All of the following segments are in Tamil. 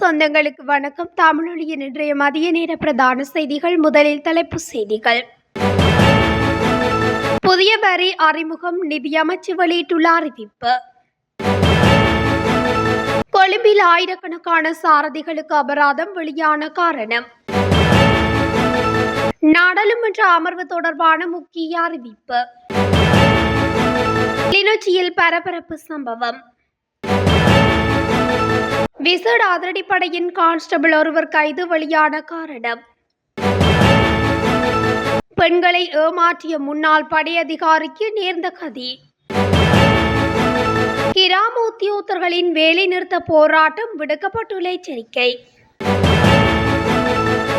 சொந்தங்களுக்கு வணக்கம். தமிழொலியின் இன்றைய மதிய நேர பிரதான செய்திகள் முதலில் தலைப்புச் செய்திகள். புதிய வரி அறிமுகம் நிதியமைச்சு வெளியிட்டுள்ள அறிவிப்பு. கொழும்பில் ஆயிரக்கணக்கான சாரதிகளுக்கு அபராதம் வெளியான காரணம். நாடாளுமன்ற அமர்வு தொடர்பான முக்கிய அறிவிப்பு. கிளிநொச்சியில் பரபரப்பு சம்பவம். விசேட அதிரடிப்படையின் கான்ஸ்டபிள் ஒருவர் கைது வெளியான காரணம். பெண்களை ஏமாற்றிய முன்னாள் படையதிகாரிக்கு நேர்ந்த கதி. கிராம உத்தியோகத்தர்களின் வேலைநிறுத்த போராட்டம் விடுக்கப்பட்டுள்ள எச்சரிக்கை.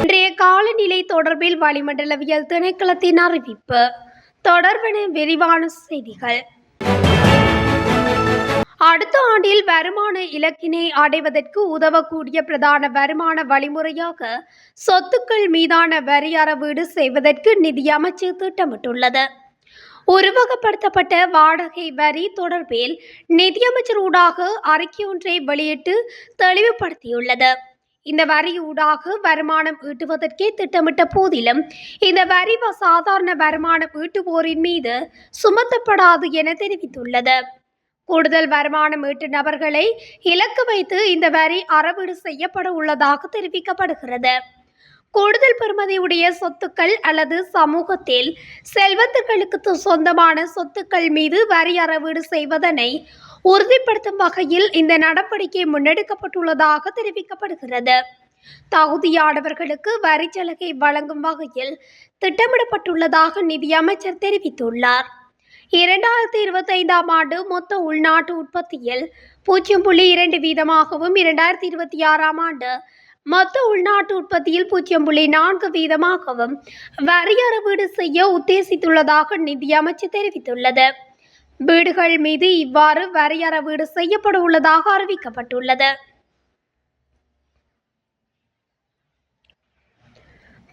இன்றைய காலநிலை தொடர்பில் வளிமண்டலவியல் திணைக்களத்தின் அறிவிப்பு. தொடர்பென விரிவான செய்திகள். அடுத்த ஆண்டில் வருமான இலக்கினை அடைவதற்கு உதவக்கூடிய பிரதான வருமான வழிமுறையாக சொத்துக்கள் மீதான வரி அறவீடு செய்வதற்கு நிதியமைச்சு திட்டமிட்டுள்ளது. உருவகப்படுத்தப்பட்ட வாடகை வரி தொடர்பில் நிதியமைச்சர் ஊடாக அறிக்கை ஒன்றை வெளியிட்டு தெளிவுபடுத்தியுள்ளது. இந்த வரி ஊடாக வருமானம் ஈட்டுவதற்கே திட்டமிட்ட போதிலும் இந்த வரி சாதாரண வருமானம் ஈட்டுவோரின் மீது சுமத்தப்படாது என தெரிவித்துள்ளது. கூடுதல் வருமானம் ஈட்டு நபர்களை இலக்கு வைத்து இந்த வரி அறவீடு செய்யப்பட உள்ளதாக தெரிவிக்கப்படுகிறது. கூடுதல் பெறுமதியுடைய சொத்துக்கள் அல்லது சமூகத்தில் செல்வந்தர்களுக்கு சொந்தமான சொத்துக்கள் மீது வரி அறவீடு செய்வதனை உறுதிப்படுத்தும் வகையில் இந்த நடவடிக்கை முன்னெடுக்கப்பட்டுள்ளதாக தெரிவிக்கப்படுகிறது. தகுதியானவர்களுக்கு வரி சலுகை வழங்கும் வகையில் திட்டமிடப்பட்டுள்ளதாக நிதியமைச்சர் தெரிவித்துள்ளார். இரண்டாயிரத்தி இருபத்தைந்தாம் ஆண்டு மொத்த உள்நாட்டு உற்பத்தியில் பூஜ்ஜியம் புள்ளி இரண்டு வீதமாகவும் இரண்டாயிரத்தி இருபத்தி ஆறாம் ஆண்டு மொத்த உள்நாட்டு உற்பத்தியில் பூஜ்ஜியம் புள்ளி நான்கு வீதமாகவும் வரி செய்ய உத்தேசித்துள்ளதாக நிதியமைச்சு தெரிவித்துள்ளது. வீடுகள் மீது இவ்வாறு வரி அறவீடு செய்யப்பட உள்ளதாக அறிவிக்கப்பட்டுள்ளது.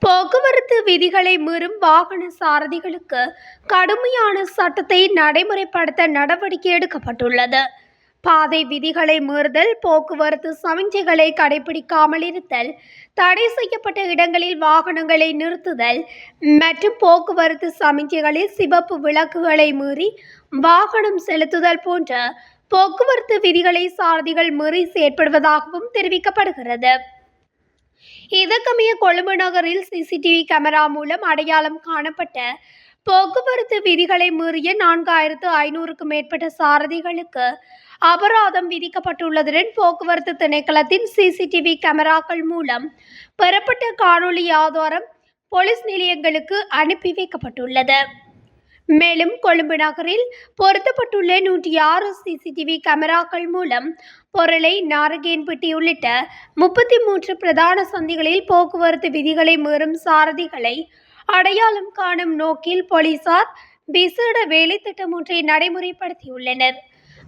போக்குவரத்து விதிகளை மீறும் வாகன சாரதிகளுக்கு கடுமையான சட்டத்தை நடைமுறைப்படுத்த நடவடிக்கை எடுக்கப்பட்டுள்ளது. பாதை விதிகளை மீறுதல் போக்குவரத்து சமிஞ்சைகளை கடைபிடிக்காமல் இருத்தல் தடை செய்யப்பட்ட இடங்களில் வாகனங்களை நிறுத்துதல் மற்றும் போக்குவரத்து சமிஞ்சைகளில் சிவப்பு விளக்குகளை மீறி வாகனம் செலுத்துதல் போன்ற போக்குவரத்து விதிகளை சாரதிகள் மீறி செயற்படுவதாகவும் தெரிவிக்கப்படுகிறது. இதற்கமைய கொழும்பு நகரில் சிசிடிவி கேமரா மூலம் அடையாளம் காணப்பட்ட போக்குவரத்து விதிகளை மீறிய நான்காயிரத்து ஐநூறுக்கும் மேற்பட்ட சாரதிகளுக்கு அபராதம் விதிக்கப்பட்டுள்ளதுடன் போக்குவரத்து திணைக்களத்தின் சிசிடிவி கேமராக்கள் மூலம் பெறப்பட்ட காணொளி ஆதாரம் போலீஸ் நிலையங்களுக்கு அனுப்பி வைக்கப்பட்டுள்ளது. மேலும் கொழும்பு நகரில் பொருத்தப்பட்டுள்ள நூற்றி ஆறு சிசிடிவி கேமராக்கள் மூலம் பொருளை நாரகேன்பட்டி உள்ளிட்ட முப்பத்தி மூன்று பிரதான சந்திகளில் போக்குவரத்து விதிகளை மீறும் சாரதிகளை அடையாளம் காணும் நோக்கில் போலீசார் விசேட வேலைத்திட்டம் ஒன்றை நடைமுறைப்படுத்தியுள்ளனர்.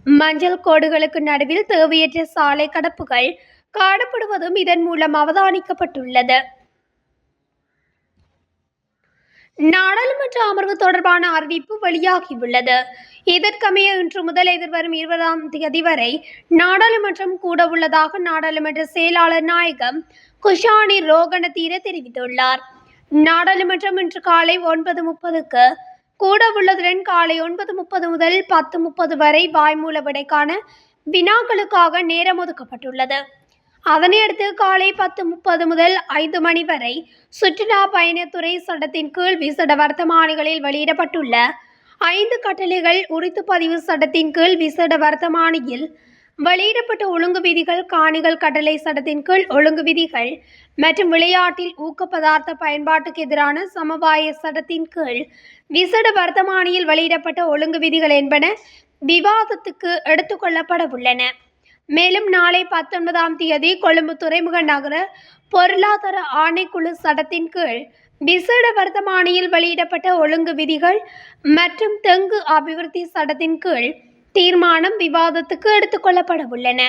மஞ்சள் கோடுகளுக்கு நடுவில் தேவையற்ற சாலை கடப்புகள் காணப்படுவதும் இதன் மூலம் அவதானிக்கப்பட்டுள்ளது. நாடாளுமன்ற அமர்வு தொடர்பான அறிவிப்பு வெளியாகியுள்ளது. இதற்கமைய இன்று முதல் எதிர்வரும் இருபதாம் தேதி வரை நாடாளுமன்றம் கூட உள்ளதாக நாடாளுமன்ற செயலாளர் நாயகம் குஷானி ரோகண தீர தெரிவித்துள்ளார். நாடாளுமன்றம் இன்று காலை ஒன்பது முப்பதுக்கு கூட உள்ளதுடன் காலை ஒன்பது முப்பது முதல் பத்து முப்பது வரை வாய்மூல விடைக்கான வினாக்களுக்காக நேரம் ஒதுக்கப்பட்டுள்ளது. அதனையடுத்து காலை பத்து முப்பது முதல் ஐந்து மணி வரை சுற்றுலா பயணத்துறை சட்டத்தின் கீழ் விசட வர்த்தமானிகளில் வெளியிடப்பட்டுள்ள ஐந்து கட்டளைகள் உரித்து பதிவு சட்டத்தின் கீழ் விசட வர்த்தமானியில் வெளியிடப்பட்ட ஒழுங்கு விதிகள் காணிகள் கட்டளை சட்டத்தின் கீழ் ஒழுங்கு விதிகள் மற்றும் விளையாட்டில் ஊக்க பதார்த்த பயன்பாட்டுக்கு எதிரான சமவாய சட்டத்தின் கீழ் விசட வர்த்தமானியில் வெளியிடப்பட்ட ஒழுங்கு விதிகள் என்பன விவாதத்துக்கு எடுத்துக்கொள்ளப்பட உள்ளன. மேலும் நாளை பத்தொன்பதாம் தேதி கொழும்பு துறைமுக நகர பொருளாதார ஆணைக்குழு சட்டத்தின் கீழ் விசேட வர்த்தமானியில் வெளியிடப்பட்ட ஒழுங்கு விதிகள் மற்றும் தெங்கு அபிவிருத்தி சட்டத்தின் கீழ் தீர்மானம் விவாதத்துக்கு எடுத்துக்கொள்ளப்பட உள்ளன.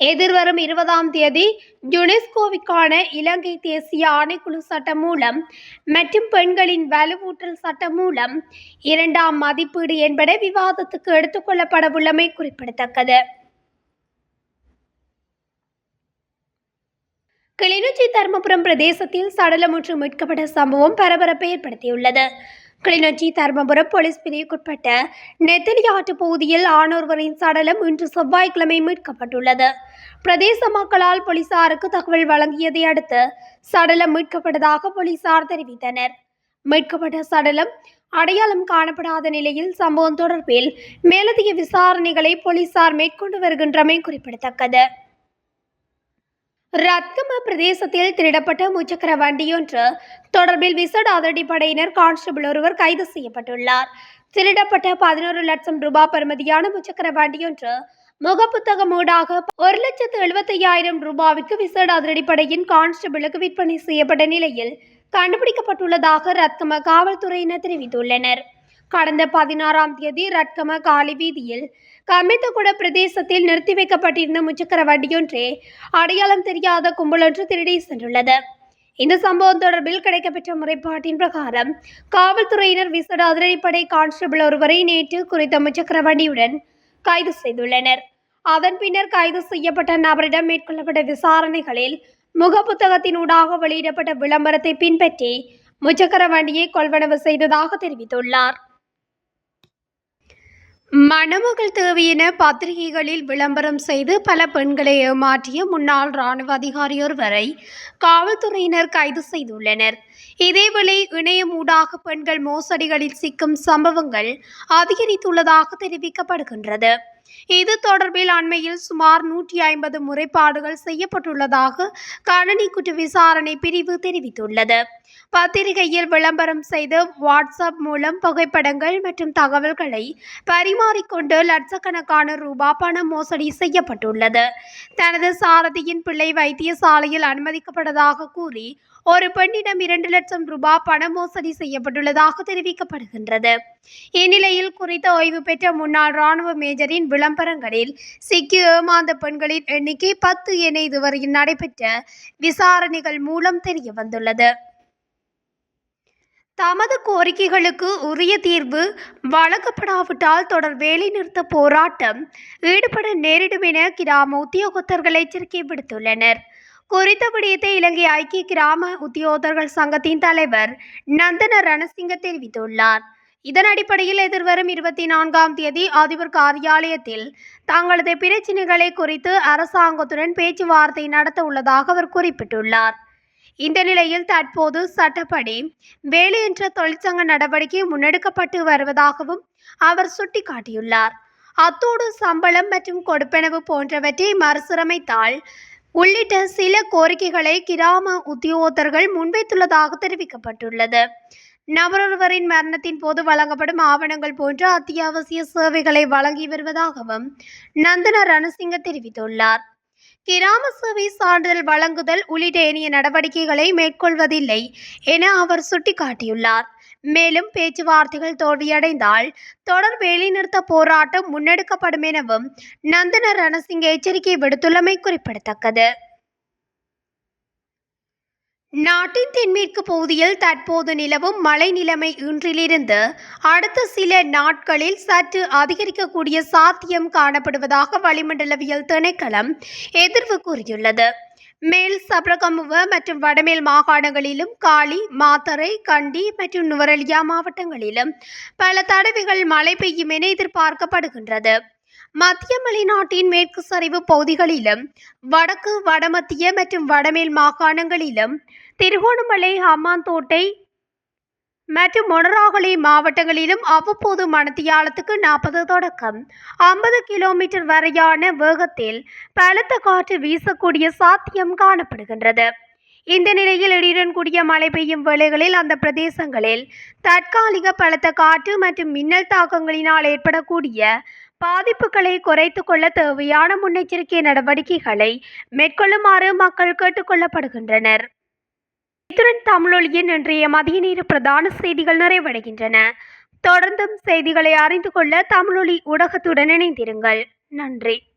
எதிர்வரும் இருபதாம் தேதி யுனெஸ்கோவிற்கான இலங்கை தேசிய ஆணைக்குழு சட்டம் மூலம் மற்றும் பெண்களின் வலுவூட்டல் சட்டம் மூலம் இரண்டாம் மதிப்பீடு என்பன விவாதத்துக்கு எடுத்துக்கொள்ளப்பட உள்ளமை குறிப்பிடத்தக்கது. கிளிநொச்சி தர்மபுரம் பிரதேசத்தில் சடலம் மீட்கப்பட்ட சம்பவம் பரபரப்பை ஏற்படுத்தியுள்ளது. கிளிநொச்சி தர்மபுரம் போலீஸ் பிரிவுக்குட்பட்ட நெத்தலியாட்டு பகுதியில் ஆணொருவரின் சடலம் இன்று செவ்வாய்க்கிழமை மீட்கப்பட்டுள்ளது. பிரதேச மக்களால் போலீசாருக்கு தகவல் வழங்கியதை அடுத்து சடலம் மீட்கப்பட்டதாக போலீசார் தெரிவித்தனர். மீட்கப்பட்ட சடலம் அடையாளம் காணப்படாத நிலையில் சம்பவம் தொடர்பில் மேலதிக விசாரணைகளை போலீசார் மேற்கொண்டு வருகின்றமை குறிப்பிடத்தக்கது. ரத்கம பிரதேசத்தில் திருடப்பட்ட முச்சக்கர வண்டியொன்று தொடர்பில் விசேட அதிரடிப்படையினர் கான்ஸ்டபிள் ஒருவர் கைது செய்யப்பட்டுள்ளார். திருடப்பட்ட பதினோரு லட்சம் ரூபாய் பெறுமதியான முச்சக்கர வண்டியொன்று முகப்புத்தகம் ஊடாக ஒரு லட்சத்து எழுபத்தையாயிரம் ரூபாவிற்கு விசேட அதிரடிப்படையின் கான்ஸ்டபிளுக்கு விற்பனை செய்யப்பட்ட நிலையில் கண்டுபிடிக்கப்பட்டுள்ளதாக ரத்கம காவல்துறையினர் தெரிவித்துள்ளனர். கடந்த பதினாறாம் தேதி ரட்கம காலி வீதியில் கமித்தகுட பிரதேசத்தில் நிறுத்தி வைக்கப்பட்டிருந்த முச்சக்கர வண்டியொன்றே அடையாளம் தெரியாத கும்பலொன்று திருடி சென்றுள்ளது. இந்த சம்பவம் தொடர்பில் கிடைக்கப்பெற்ற முறைப்பாட்டின் பிரகாரம் காவல்துறையினர் விசேட அதிரடிப்படை கான்ஸ்டபிள் ஒருவரை நேற்று குறித்த முச்சக்கர வண்டியுடன் கைது செய்துள்ளனர். அதன் பின்னர் கைது செய்யப்பட்ட நபரிடம் மேற்கொள்ளப்பட்ட விசாரணைகளில் முகப்புத்தகத்தினூடாக வெளியிடப்பட்ட விளம்பரத்தை பின்பற்றி முச்சக்கர வண்டியை கொள்வனவு செய்ததாக தெரிவித்துள்ளார். மணமகள் தேவையென பத்திரிகைகளில் விளம்பரம் செய்து பல பெண்களை ஏமாற்றிய முன்னாள் இராணுவ அதிகாரி ஒருவரை காவல்துறையினர் கைது செய்துள்ளனர். இதேவேளை இணையம் ஊடாக பெண்கள் மோசடிகளில் சிக்கும் சம்பவங்கள் அதிகரித்துள்ளதாக தெரிவிக்கப்படுகின்றது. இது தொடர்பில் அண்மையில் சுமார் நூற்றி ஐம்பது முறைப்பாடுகள் செய்யப்பட்டுள்ளதாக கணனி குற்ற விசாரணை பிரிவு தெரிவித்துள்ளது. பத்திரிகையில் விளம்பரம் செய்து வாட்ஸ்அப் மூலம் புகைப்படங்கள் மற்றும் தகவல்களை பரிமாறிக்கொண்டு லட்சக்கணக்கான ரூபாய் பண மோசடி செய்யப்பட்டுள்ளது. தனது சாரதியின் பிள்ளை வைத்தியசாலையில் அனுமதிக்கப்பட்டதாக கூறி ஒரு பெண்ணிடம் இரண்டு லட்சம் ரூபாய் பண மோசடி செய்யப்பட்டுள்ளதாக தெரிவிக்கப்படுகின்றது. இந்நிலையில் குறித்த ஓய்வு பெற்ற முன்னாள் ராணுவ மேஜரின் விளம்பரங்களில் சிக்கி ஏமாந்த பெண்களின் எண்ணிக்கை பத்து என இதுவரையில் நடைபெற்ற விசாரணைகள் மூலம் தெரிய வந்துள்ளது தமது கோரிக்கைகளுக்கு உரிய தீர்வு வழங்கப்படாவிட்டால் தொடர் வேலைநிறுத்த போராட்டம் ஈடுபட நேரிடும் என கிராம உத்தியோகத்தர்கள் எச்சரிக்கை விடுத்துள்ளனர். குறித்த விடயத்தை இலங்கை ஐக்கிய கிராம உத்தியோகர்கள் சங்கத்தின் தலைவர் நந்தன ரணசிங்க தெரிவித்துள்ளார். இதன் அடிப்படையில் எதிர்வரும் இருபத்தி நான்காம் தேதி அதிபர் காரியாலயத்தில் தங்களது பிரச்சினைகளை குறித்து அரசாங்கத்துடன் பேச்சுவார்த்தை நடத்த உள்ளதாக அவர் குறிப்பிட்டுள்ளார். இந்த நிலையில் தற்போது சட்டப்படி வேலையற்ற தொழிற்சங்க நடவடிக்கை முன்னெடுக்கப்பட்டு வருவதாகவும் அவர் சுட்டிக்காட்டியுள்ளார். அத்தோடு சம்பளம் மற்றும் கொடுப்பனவு போன்றவற்றை மறுசீரமைத்தால் உள்ளிட்ட சில கோரிக்கைகளை கிராம உத்தியோகத்தர்கள் முன்வைத்துள்ளதாக தெரிவிக்கப்பட்டுள்ளது. நபரொருவரின் மரணத்தின் போது வழங்கப்படும் ஆவணங்கள் போன்ற அத்தியாவசிய சேவைகளை வழங்கி வருவதாகவும் நந்தன ரணசிங்க தெரிவித்துள்ளார். கிராம சபை சான்றிதழ் வழங்குதல் உள்ளிட்ட ஏனைய நடவடிக்கைகளை மேற்கொள்வதில்லை என அவர் சுட்டிக்காட்டியுள்ளார். மேலும் பேச்சுவார்த்தைகள் தோல்வியடைந்தால் தொடர் வேலைநிறுத்த போராட்டம் முன்னெடுக்கப்படும் எனவும் நந்தன ரணசிங்க எச்சரிக்கை விடுத்துள்ளமை குறிப்பிடத்தக்கது. நாட்டின் தென்மேற்கு பகுதியில் தற்போது நிலவும் மழை நிலைமை இன்றிலிருந்து அடுத்த சில நாட்களில் சற்று அதிகரிக்கக்கூடிய சாத்தியம் காணப்படுவதாக வளிமண்டலவியல் திணைக்களம் எதிர்வு கூறியுள்ளது. மேல் சப்ரகமுவ மற்றும் வடமேல் மாகாணங்களிலும் காலி மாத்தறை கண்டி மற்றும் நுவரெலியா மாவட்டங்களிலும் பல தடவைகள் மழை பெய்யும் என எதிர்பார்க்கப்படுகின்றது. மத்திய மலைநாட்டின் மேற்கு சரிவு பகுதிகளிலும் வடக்கு வடமத்திய மற்றும் வடமேல் மாகாணங்களிலும் திருகோணமலை ஹம்மாந்தோட்டை மற்றும் மொனராகலை மாவட்டங்களிலும் அவ்வப்போது மணத்தியாலத்துக்கு நாற்பது தொடக்கம். ஐம்பது கிலோமீட்டர் வரையான வேகத்தில் பலத்த காற்று வீசக்கூடிய சாத்தியம் காணப்படுகின்றது. இந்த நிலையில் இடியுடன் கூடிய மழை பெய்யும் வேளைகளில் அந்த பிரதேசங்களில் தற்காலிக பலத்த காற்று மற்றும் மின்னல் தாக்கங்களினால் ஏற்படக்கூடிய பாதிப்புகளை குறைத்து கொள்ள தேவையான முன்னெச்சரிக்கை நடவடிக்கைகளை மேற்கொள்ளுமாறு மக்கள் கேட்டுக்கொள்ளப்படுகின்றனர் இத்துடன் தமிழொலியின் இன்றைய மதிய நேர பிரதான செய்திகள் நிறைவடைகின்றன. தொடர்ந்தும் செய்திகளை அறிந்து கொள்ள தமிழொலி ஊடகத்துடன் இணைந்திருங்கள். நன்றி.